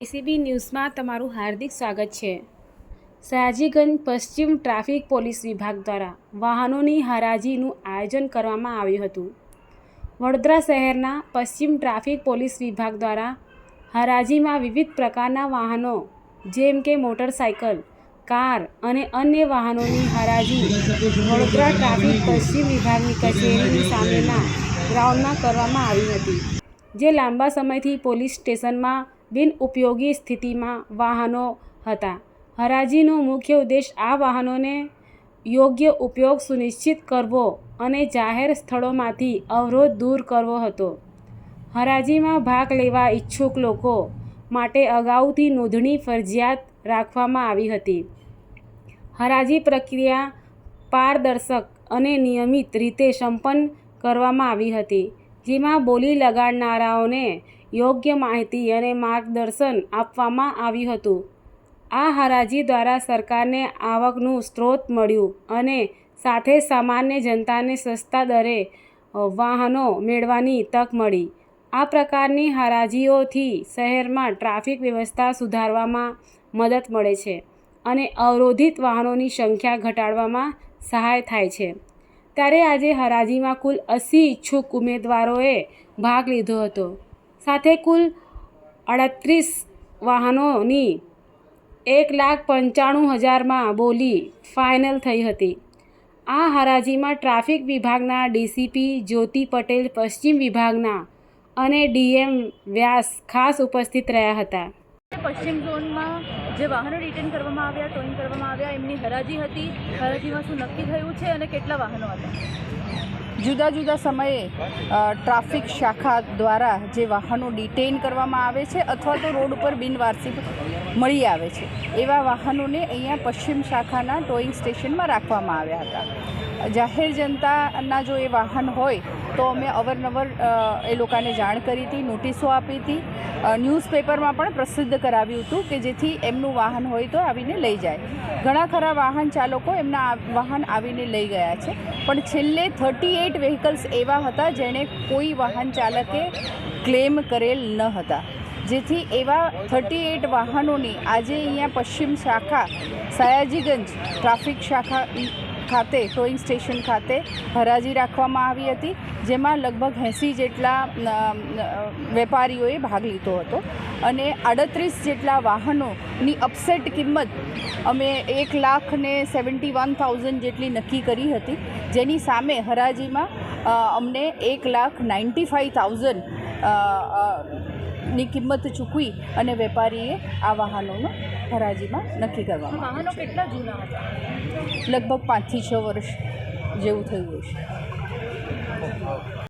ACB ન્યૂઝમાં તમારું હાર્દિક સ્વાગત છે. સયાજીગંજ પશ્ચિમ ટ્રાફિક પોલીસ વિભાગ દ્વારા વાહનોની હરાજીનું આયોજન કરવામાં આવ્યું હતું. વડોદરા શહેરના પશ્ચિમ ટ્રાફિક પોલીસ વિભાગ દ્વારા હરાજીમાં વિવિધ પ્રકારના વાહનો, જેમ કે મોટરસાયકલ, કાર અને અન્ય વાહનોની હરાજી વડોદરા ટ્રાફિક પશ્ચિમ વિભાગની કચેરીની સામેના ગ્રાઉન્ડમાં કરવામાં આવી હતી, જે લાંબા સમયથી પોલીસ સ્ટેશનમાં બિનઉપયોગી સ્થિતિમાં વાહનો હતા. હરાજીનો મુખ્ય ઉદ્દેશ આ વાહનોને યોગ્ય ઉપયોગ સુનિશ્ચિત કરવો અને જાહેર સ્થળોમાંથી અવરોધ દૂર કરવો હતો. હરાજીમાં ભાગ લેવા ઈચ્છુક લોકો માટે અગાઉથી નોંધણી ફરજિયાત રાખવામાં આવી હતી. હરાજી પ્રક્રિયા પારદર્શક અને નિયમિત રીતે સંપન્ન કરવામાં આવી હતી, જેમાં બોલી લગાડનારાઓને યોગ્ય માહિતી અને માર્ગદર્શન આપવામાં આવ્યું હતું. આ હરાજી દ્વારા સરકારને આવકનું સ્ત્રોત મળ્યું અને સાથે સામાન્ય જનતાને સસ્તા દરે વાહનો મેળવાની તક મળી. આ પ્રકારની હરાજીઓથી શહેરમાં ટ્રાફિક વ્યવસ્થા સુધારવામાં મદદ મળે છે અને અવરોધિત વાહનોની સંખ્યા ઘટાડવામાં સહાય થાય છે. ત્યારે આજે હરાજીમાં કુલ અસી ઈચ્છુક ઉમેદવારોએ ભાગ લીધો હતો. સાથે કુલ આડત્રીસ વાહનોની એક લાખ પંચાણું હજારમાં બોલી ફાઇનલ થઈ હતી. આ હરાજીમાં ટ્રાફિક વિભાગના ડીસીપી જ્યોતિ પટેલ પશ્ચિમ વિભાગના અને ડીએમ વ્યાસ ખાસ ઉપસ્થિત રહ્યા હતા. પશ્ચિમ ઝોનમાં જે વાહનો રિટર્ન કરવામાં આવ્યા ટોઈંગ કરવામાં આવ્યા, એમની હરાજી હતી. હરાજીમાં શું નક્કી થયું છે અને કેટલા વાહનો હતા? જુદા જુદા સમયે ટ્રાફિક શાખા દ્વારા જે વાહનો ડિટેઇન કરવામાં આવે છે અથવા તો રોડ ઉપર બિનવારસી મળી આવે છે. એવા વાહનોને અહીંયા પશ્ચિમ શાખાના ટોઈંગ સ્ટેશનમાં રાખવામાં આવ્યા હતા. જાહેર જનતાના જો એ વાહન હોય, તો અમે અવરનવર એ લોકોને જાણ કરી હતી, નોટિસો આપી હતી. ન્યૂઝપેપરમાં પણ પ્રસિદ્ધ કરાવ્યું હતું કે જેથી એમનું વાહન હોય તો આવીને લઈ જાય. ઘણા ખરા વાહન ચાલકો એમના વાહન આવીને લઈ ગયા છે. પણ છેલ્લે થર્ટી એઇટ વ્હીકલ્સ એવા હતા જેણે કોઈ વાહન ચાલકે ક્લેમ કરેલ ન હતા. જેથી એવા થર્ટી એઇટ વાહનોની આજે અહીંયા પશ્ચિમ શાખા સયાજીગંજ ટ્રાફિક શાખા ખાતે, ટોઈંગ સ્ટેશન ખાતે હરાજી રાખવામાં આવી હતી, જેમાં લગભગ એંસી જેટલા વેપારીઓએ ભાગ લીધો હતો. અને આડત્રીસ જેટલા વાહનોની અપસેટ કિંમત અમે એક લાખ ને સેવન્ટી વન થાઉઝન્ડ જેટલી નક્કી કરી હતી. જેની સામે હરાજીમાં અમને એક લાખ નાઇન્ટી ફાઇવ થાઉઝન્ડ ની કિંમત ચૂકવી અને વેપારીએ આ વાહનોનો હરાજીમાં નક્કી કરવામાં વાહનો કેટલા જૂના હતા? લગભગ પાંચથી છ વર્ષ જેવું થયું હશે.